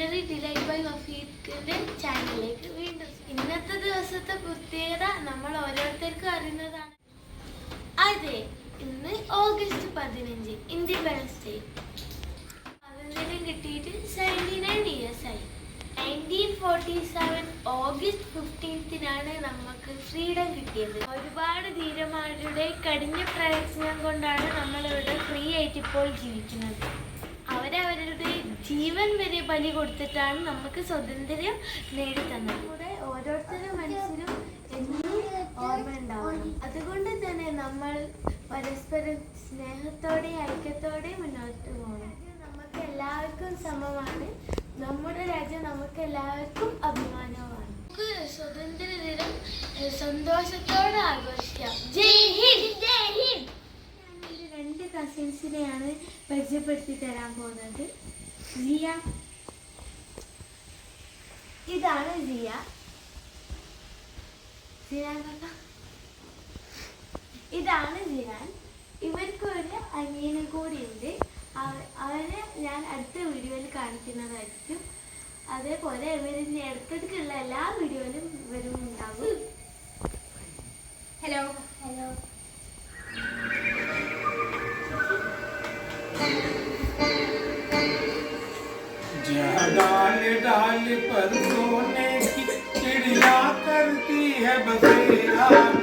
Culinary delight by വഫീഖിന്റെ ചാനലിലേക്ക് വീണ്ടും ഇന്നത്തെ ദിവസത്തെ പ്രത്യേകത നമ്മൾ ഓരോരുത്തർക്കും അറിയുന്നതാണ്. അതെ ഇന്ന് ഓഗസ്റ്റ് പതിനഞ്ച് ഇൻഡിപെൻഡൻസ് ഡേ സ്വാതന്ത്ര്യം കിട്ടിയിട്ട് സെവന്റി നയൻ ഇയേഴ്സ് ആയി. നയന്റീൻ ഫോർട്ടി സെവൻ ഓഗസ്റ്റ് ഫിഫ്റ്റീൻത്തിനാണ് നമുക്ക് ഫ്രീഡം കിട്ടിയത്. ഒരുപാട് ധീരമാരുടെ കഠിന പ്രയത്നം കൊണ്ടാണ് നമ്മളിവിടെ ഫ്രീ ആയിട്ട് ഇപ്പോൾ ജീവിക്കുന്നത്. ജീവൻ വരെ ബലി കൊടുത്തിട്ടാണ് നമുക്ക് സ്വാതന്ത്ര്യം നേടിത്തന്നത്. കൂടെ ഓരോരുത്തരും മനസ്സിലും എന്നും ഓർമ്മ ഉണ്ടാവും അതുകൊണ്ട് തന്നെ നമ്മൾ പരസ്പരം സ്നേഹത്തോടെ ഐക്യത്തോടെ മുന്നോട്ട് പോകണം. നമുക്ക് എല്ലാവർക്കും സമമാണ്. നമ്മുടെ രാജ്യം നമുക്ക് എല്ലാവർക്കും അഭിമാനമാണ് നമുക്ക് സ്വതന്ത്ര ദിനം സന്തോഷത്തോടെ ആഘോഷിക്കാം. ജയ് ഹിന്ദ്! ജയ് ഹിന്ദ്! രണ്ട് കസിൻസിനെയാണ് പരിചയപ്പെടുത്തി തരാൻ പോകുന്നത്. സിയ ഇതാണ് സിയ ഇതാണ് ജിനാൻ ഇവർക്ക് ഒരു അനിയനും കൂടിയുണ്ട് ഉണ്ട്. അവരെ ഞാൻ അടുത്ത വീഡിയോയിൽ കാണിക്കുന്നതായിരിക്കും. അതേപോലെ ഇവരിന്റെ അടുത്തടുക്കുള്ള എല്ലാ വീഡിയോയിലും ഇവരും ഉണ്ടാവും. ഹലോ ഹലോ पर सोने की चिड़िया करती है बसेरा।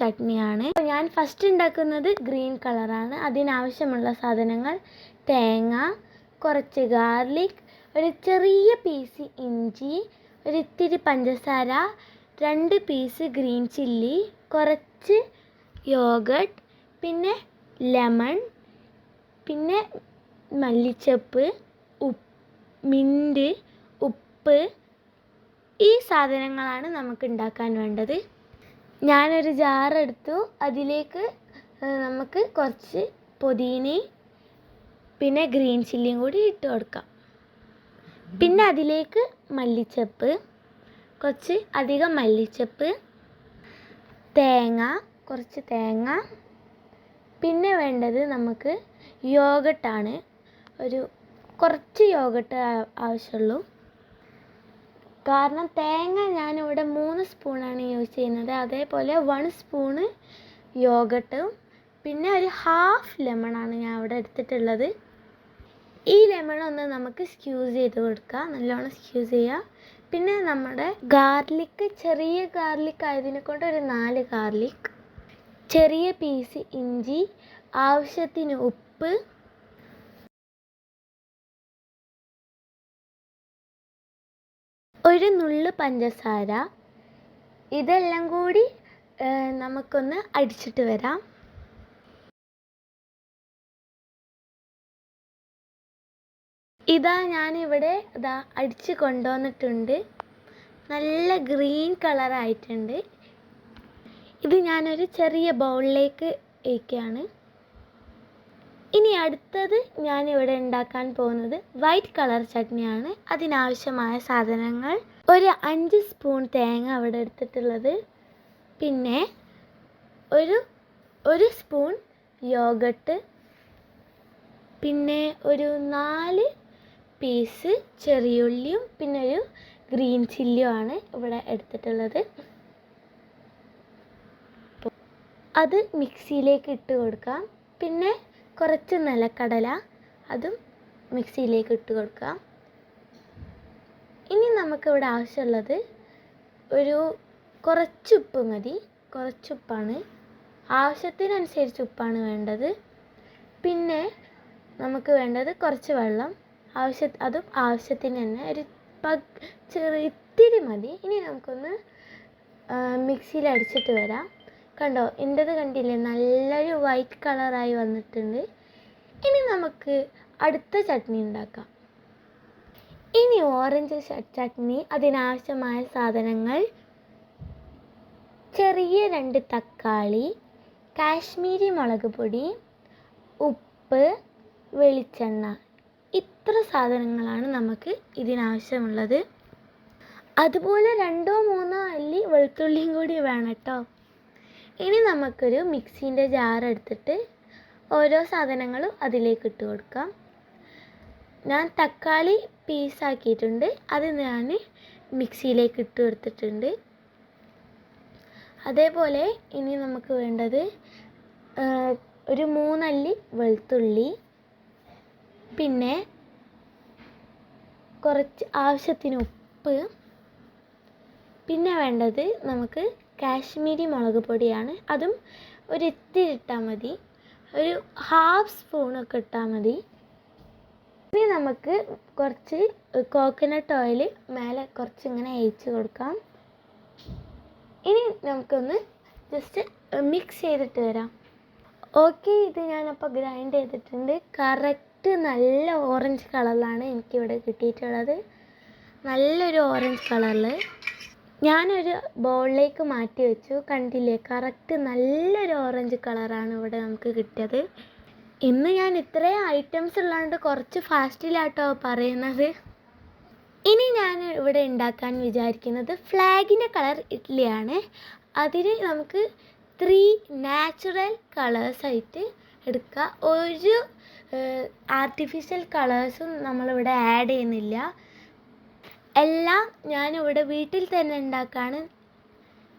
ചട്നിയാണ്. ഞാൻ ഫസ്റ്റ് ഉണ്ടാക്കുന്നത് ഗ്രീൻ കളറാണ് അതിനാവശ്യമുള്ള സാധനങ്ങൾ തേങ്ങ കുറച്ച് ഗാർലിക് ഒരു ചെറിയ പീസ് ഇഞ്ചി ഒരിത്തിരി പഞ്ചസാര രണ്ട് പീസ് ഗ്രീൻ ചില്ലി കുറച്ച് യോഗട്ട് പിന്നെ ലെമൺ പിന്നെ മല്ലിച്ചപ്പ് ഉപ്പ് മിന്റ് ഉപ്പ് ഈ സാധനങ്ങളാണ് നമുക്ക് ഉണ്ടാക്കാൻ വേണ്ടത്. ഞാനൊരു ജാറെടുത്തു അതിലേക്ക് നമുക്ക് കുറച്ച് പൊതീനയും പിന്നെ ഗ്രീൻ ചില്ലിയും കൂടി ഇട്ട് കൊടുക്കാം. പിന്നെ അതിലേക്ക് മല്ലിച്ചപ്പ് കുറച്ച് അധികം മല്ലിച്ചപ്പ് തേങ്ങ കുറച്ച് തേങ്ങ. പിന്നെ വേണ്ടത് നമുക്ക് യോഗട്ടാണ്. ഒരു കുറച്ച് യോഗട്ട് ആവശ്യമുള്ളൂ. കാരണം തേങ്ങ ഞാനിവിടെ മൂന്ന് സ്പൂണാണ് യൂസ് ചെയ്യുന്നത്. അതേപോലെ വൺ സ്പൂണ് യോഗട്ടും പിന്നെ ഒരു ഹാഫ് ലെമണാണ് ഞാൻ ഇവിടെ എടുത്തിട്ടുള്ളത്. ഈ ലെമൺ ഒന്ന് നമുക്ക് സ്ക്യൂസ് ചെയ്ത് കൊടുക്കുക നല്ലോണം സ്ക്യൂസ് ചെയ്യുക പിന്നെ നമ്മുടെ ഗാർലിക്ക് ചെറിയ ഗാർലിക് ആയതിനെ കൊണ്ട് ഒരു നാല് ഗാർലിക് ചെറിയ പീസ് ഇഞ്ചി ആവശ്യത്തിന് ഉപ്പ് ഒരു നുള്ള് പഞ്ചസാര. ഇതെല്ലാം കൂടി നമുക്കൊന്ന് അടിച്ചിട്ട് വരാം. ഇതാ ഞാനിവിടെ ഇതാ അടിച്ച് കൊണ്ടുവന്നിട്ടുണ്ട്. നല്ല ഗ്രീൻ കളറായിട്ടുണ്ട്. ഇത് ഞാനൊരു ചെറിയ ബൗളിലേക്ക് ഒഴിക്കുകയാണ് ഇനി അടുത്തത് ഞാനിവിടെ ഉണ്ടാക്കാൻ പോകുന്നത് വൈറ്റ് കളർ ചട്നിയാണ്. അതിനാവശ്യമായ സാധനങ്ങൾ. ഒരു അഞ്ച് സ്പൂൺ തേങ്ങ അവിടെ എടുത്തിട്ടുള്ളത്. പിന്നെ ഒരു ഒരു സ്പൂൺ യോഗട്ട്. പിന്നെ ഒരു നാല് പീസ് ചെറിയുള്ളിയും പിന്നെ ഒരു ഗ്രീൻ ചില്ലിയും ആണ് ഇവിടെ എടുത്തിട്ടുള്ളത്. അത് മിക്സിയിലേക്ക് ഇട്ട് കൊടുക്കാം. പിന്നെ കുറച്ച് നിലക്കടല അതും മിക്സിയിലേക്ക് ഇട്ട് കൊടുക്കുക. ഇനി നമുക്കിവിടെ ആവശ്യമുള്ളത് ഒരു കുറച്ച് ഉപ്പ് മതി. കുറച്ച് ഉപ്പാണ്. ആവശ്യത്തിനനുസരിച്ച് ഉപ്പാണ് വേണ്ടത്. പിന്നെ നമുക്ക് വേണ്ടത് കുറച്ച് വെള്ളം. ആവശ്യ അതും ആവശ്യത്തിന് തന്നെ ഒരു പക് ചെറിയ ഇത്തിരി മതി. ഇനി നമുക്കൊന്ന് മിക്സിയിൽ അടിച്ചിട്ട് വരാം. കണ്ടോ? എന്റെത് കണ്ടില്ലേ? നല്ലൊരു വൈറ്റ് കളറായി വന്നിട്ടുണ്ട്. ഇനി നമുക്ക് അടുത്ത ചട്നി ഉണ്ടാക്കാം. ഇനി ഓറഞ്ച് ചട്നി അതിനാവശ്യമായ സാധനങ്ങൾ ചെറിയ രണ്ട് തക്കാളി കാശ്മീരി മുളക് പൊടി ഉപ്പ് വെളിച്ചെണ്ണ. ഇത്ര സാധനങ്ങളാണ് നമുക്ക് ഇതിനാവശ്യമുള്ളത്. അതുപോലെ രണ്ടോ മൂന്നോ അല്ലി വെളുത്തുള്ളിയും കൂടി വേണം കേട്ടോ. ഇനി നമുക്കൊരു മിക്സീന്റെ ജാർ എടുത്തിട്ട് ഓരോ സാധനങ്ങളും അതിലേക്ക് ഇട്ട് കൊടുക്കാം. ഞാൻ തക്കാളി പീസാക്കിയിട്ടുണ്ട് അത് ഞാൻ മിക്സിയിലേക്ക് ഇട്ട് കൊടുത്തിട്ടുണ്ട്. അതേപോലെ ഇനി നമുക്ക് വേണ്ടത് ഒരു മൂന്നല്ലി വെളുത്തുള്ളി പിന്നെ കുറച്ച് ആവശ്യത്തിന് ഉപ്പ് പിന്നെ വേണ്ടത് നമുക്ക് കാശ്മീരി മുളക് പൊടിയാണ്. അതും ഒരു ഇത്തിരി ഇട്ടാൽ മതി. ഒരു ഹാഫ് സ്പൂണൊക്കെ ഇട്ടാൽ മതി. ഇനി നമുക്ക് കുറച്ച് കോക്കനട്ട് ഓയിൽ മേലെ കുറച്ച് ഇങ്ങനെ ഒഴിച്ച് കൊടുക്കാം. ഇനി നമുക്കൊന്ന് ജസ്റ്റ് മിക്സ് ചെയ്തിട്ട് വരാം. ഓക്കെ ഇത് ഞാനപ്പോൾ ഗ്രൈൻഡ് ചെയ്തിട്ടുണ്ട്. കറക്റ്റ് നല്ല ഓറഞ്ച് കളറിലാണ് എനിക്കിവിടെ കിട്ടിയിട്ടുള്ളത്. നല്ലൊരു ഓറഞ്ച് കളറിൽ ഞാനൊരു ബോളിലേക്ക് മാറ്റി വെച്ചു. കണ്ടില്ലേ? കറക്റ്റ് നല്ലൊരു ഓറഞ്ച് കളറാണ് ഇവിടെ നമുക്ക് കിട്ടിയത്. ഇന്ന് ഞാൻ ഇത്രയും ഐറ്റംസ് ഉള്ളതുകൊണ്ട് കുറച്ച് ഫാസ്റ്റിലാട്ടോ പറയുന്നത്. ഇനി ഞാൻ ഇവിടെ ഉണ്ടാക്കാൻ വിചാരിക്കുന്നത് ഫ്ലാഗിന്റെ കളർ ഇഡ്ഡലിയാണ് അതിന് നമുക്ക് ത്രീ നാച്ചുറൽ കളേഴ്സായിട്ട് എടുക്കുക ഒരു ആർട്ടിഫിഷ്യൽ കളേഴ്സും നമ്മളിവിടെ ആഡ് ചെയ്യുന്നില്ല. എല്ലാം ഞാനിവിടെ വീട്ടിൽ തന്നെ ഉണ്ടാക്കാണ്.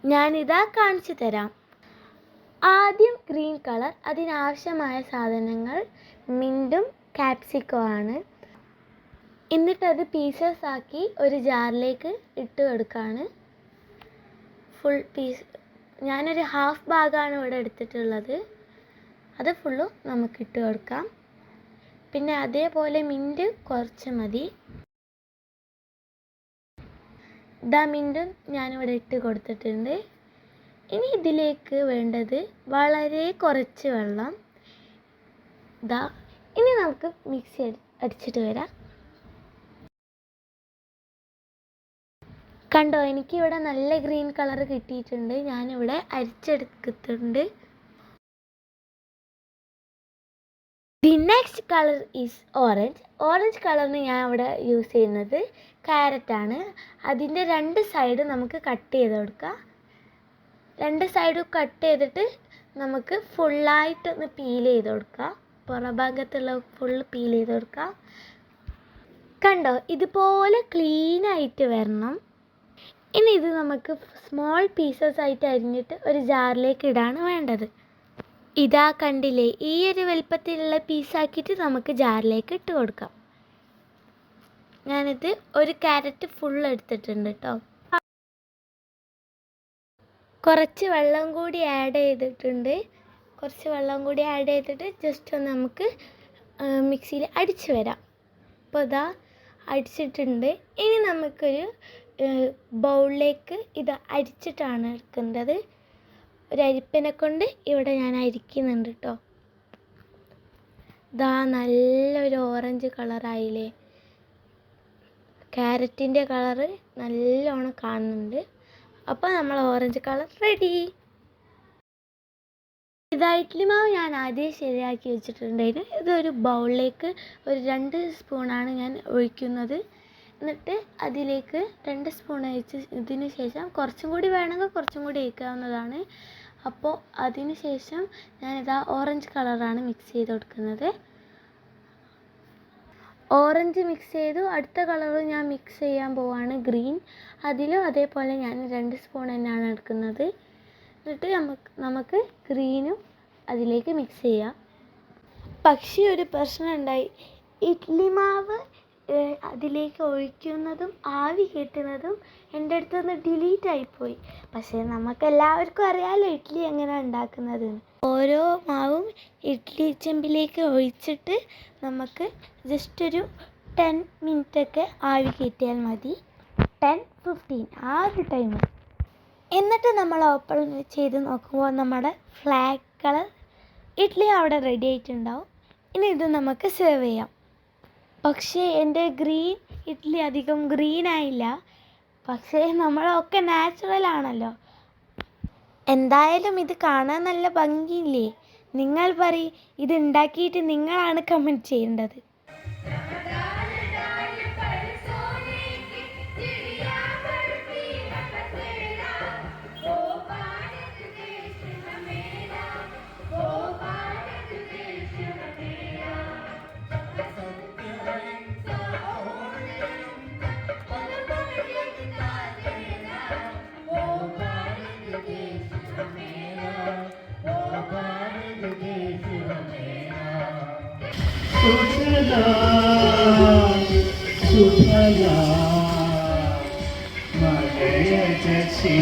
ഞാനിതാ കാണിച്ചു തരാം. ആദ്യം ഗ്രീൻ കളർ അതിനാവശ്യമായ സാധനങ്ങൾ മിന്റും കാപ്സിക്കോ ആണ്. എന്നിട്ടത് പീസസ് ആക്കി ഒരു ജാറിലേക്ക് ഇട്ട് കൊടുക്കുകയാണ് ഫുൾ പീസ് ഞാനൊരു ഹാഫ് ഭാഗമാണ് ഇവിടെ എടുത്തിട്ടുള്ളത്. അത് ഫുള്ളും നമുക്ക് ഇട്ട് കൊടുക്കാം. പിന്നെ അതേപോലെ മിന്റ് കുറച്ച് മതി. ദാ മിന്റും ഞാനിവിടെ ഇട്ട് കൊടുത്തിട്ടുണ്ട്. ഇനി ഇതിലേക്ക് വേണ്ടത് വളരെ കുറച്ച് വെള്ളം. ദാ ഇനി നമുക്ക് മിക്സി അടി അടിച്ചിട്ട് വരാം. കണ്ടോ എനിക്കിവിടെ നല്ല ഗ്രീൻ കളർ കിട്ടിയിട്ടുണ്ട്. ഞാനിവിടെ അരിച്ചെടുക്കുന്നുണ്ട് the next colour is orange orange കളറിന് ഞാൻ ഇവിടെ യൂസ് ചെയ്യുന്നത് ക്യാരറ്റാണ് അതിന്റെ രണ്ട് സൈഡ് നമുക്ക് കട്ട് ചെയ്ത് കൊടുക്കാം. രണ്ട് സൈഡും കട്ട് ചെയ്തിട്ട് നമുക്ക് ഫുള്ളായിട്ട് ഒന്ന് പീൽ ചെയ്ത് കൊടുക്കാം. പുറഭാഗത്തുള്ള ഫുള്ള് പീൽ ചെയ്ത് കൊടുക്കാം. കണ്ടോ? ഇതുപോലെ ക്ലീനായിട്ട് വരണം. ഇനി ഇത് നമുക്ക് സ്മോൾ പീസസ് ആയിട്ട് അരിഞ്ഞിട്ട് ഒരു ജാറിലേക്ക് ഇടാണ് വേണ്ടത്. ഇതാ കണ്ടില്ലേ ഈ ഒരു വലുപ്പത്തിലുള്ള പീസാക്കിയിട്ട് നമുക്ക് ജാറിലേക്ക് ഇട്ട് കൊടുക്കാം. ഞാനിത് ഒരു ക്യാരറ്റ് ഫുൾ എടുത്തിട്ടുണ്ട് കേട്ടോ കുറച്ച് വെള്ളം കൂടി ആഡ് ചെയ്തിട്ടുണ്ട്. കുറച്ച് വെള്ളം കൂടി ആഡ് ചെയ്തിട്ട് ജസ്റ്റ് ഒന്ന് നമുക്ക് മിക്സിയിൽ അടിച്ച് വരാം. അപ്പോൾ ഇതാ അടിച്ചിട്ടുണ്ട്. ഇനി നമുക്കൊരു ബൗളിലേക്ക് ഇത് അരിച്ചിട്ടാണ് എടുക്കേണ്ടത്. ഒരു അരിപ്പനെ കൊണ്ട് ഇവിടെ ഞാൻ അരിക്കുന്നുണ്ട് കേട്ടോ ഇതാ നല്ലൊരു ഓറഞ്ച് കളറായില്ലേ? ക്യാരറ്റിന്റെ കളറ് നല്ലോണം കാണുന്നുണ്ട്. അപ്പോൾ നമ്മൾ ഓറഞ്ച് കളർ റെഡി. ഇതാ ഇഡ്ലി മാവ് ഞാൻ ആദ്യം ശരിയാക്കി വെച്ചിട്ടുണ്ടായിരുന്നു. ഇതൊരു ബൗളിലേക്ക് ഒരു രണ്ട് സ്പൂണാണ് ഞാൻ ഒഴിക്കുന്നത്. എന്നിട്ട് അതിലേക്ക് രണ്ട് സ്പൂൺ ഒഴിച്ച് ഇതിന് ശേഷം കുറച്ചും കൂടി വേണമെങ്കിൽ കുറച്ചും കൂടി ഒഴിക്കാവുന്നതാണ് അപ്പോൾ അതിന് ശേഷം ഞാനിതാ ഓറഞ്ച് കളറാണ് മിക്സ് ചെയ്ത് കൊടുക്കുന്നത്. ഓറഞ്ച് മിക്സ് ചെയ്തു. അടുത്ത കളർ ഞാൻ മിക്സ് ചെയ്യാൻ പോവാണ് ഗ്രീൻ അതിലും അതേപോലെ ഞാൻ രണ്ട് സ്പൂൺ തന്നെയാണ് എടുക്കുന്നത്. എന്നിട്ട് നമുക്ക് നമുക്ക് ഗ്രീനും അതിലേക്ക് മിക്സ് ചെയ്യാം. പക്ഷേ ഒരു പ്രശ്നം ഉണ്ടായി. ഇഡ്ലി മാവ് അതിലേക്ക് ഒഴിക്കുന്നതും ആവി കെട്ടുന്നതും എന്റെ അടുത്ത് നിന്ന് ഡിലീറ്റ് ആയിപ്പോയി. പക്ഷേ നമുക്ക് എല്ലാവർക്കും അറിയാമല്ലോ ഇഡ്ഡലി എങ്ങനെ ഉണ്ടാക്കുന്നതെന്ന്. ഓരോ മാവും ഇഡ്ഡലി ചെമ്പിലേക്ക് ഒഴിച്ചിട്ട് നമുക്ക് ജസ്റ്റ് ഒരു ടെൻ മിനിറ്റൊക്കെ ആവി കയറ്റിയാൽ മതി. ടെൻ ഫിഫ്റ്റീൻ ആ ഒരു ടൈം എന്നിട്ട് നമ്മൾ ഓപ്പൺ ചെയ്ത് നോക്കുമ്പോൾ നമ്മുടെ ഫ്ലാഗ് കളർ ഇഡ്ഡലി അവിടെ റെഡി ആയിട്ടുണ്ടാവും. ഇനി ഇത് നമുക്ക് സെർവ് ചെയ്യാം. പക്ഷേ എന്റെ ഗ്രീൻ ഇഡ്ഡലി അധികം ഗ്രീൻ ആയില്ല. പക്ഷേ നമ്മളൊക്കെ നാച്ചുറൽ ആണല്ലോ. എന്തായാലും ഇത് കാണാൻ നല്ല ഭംഗിയില്ലേ? നിങ്ങൾ പറയും ഇത് ഉണ്ടാക്കിയിട്ട് നിങ്ങളാണ് കമന്റ് ചെയ്യേണ്ടത്. সুখদা সুখদা মানে গেছি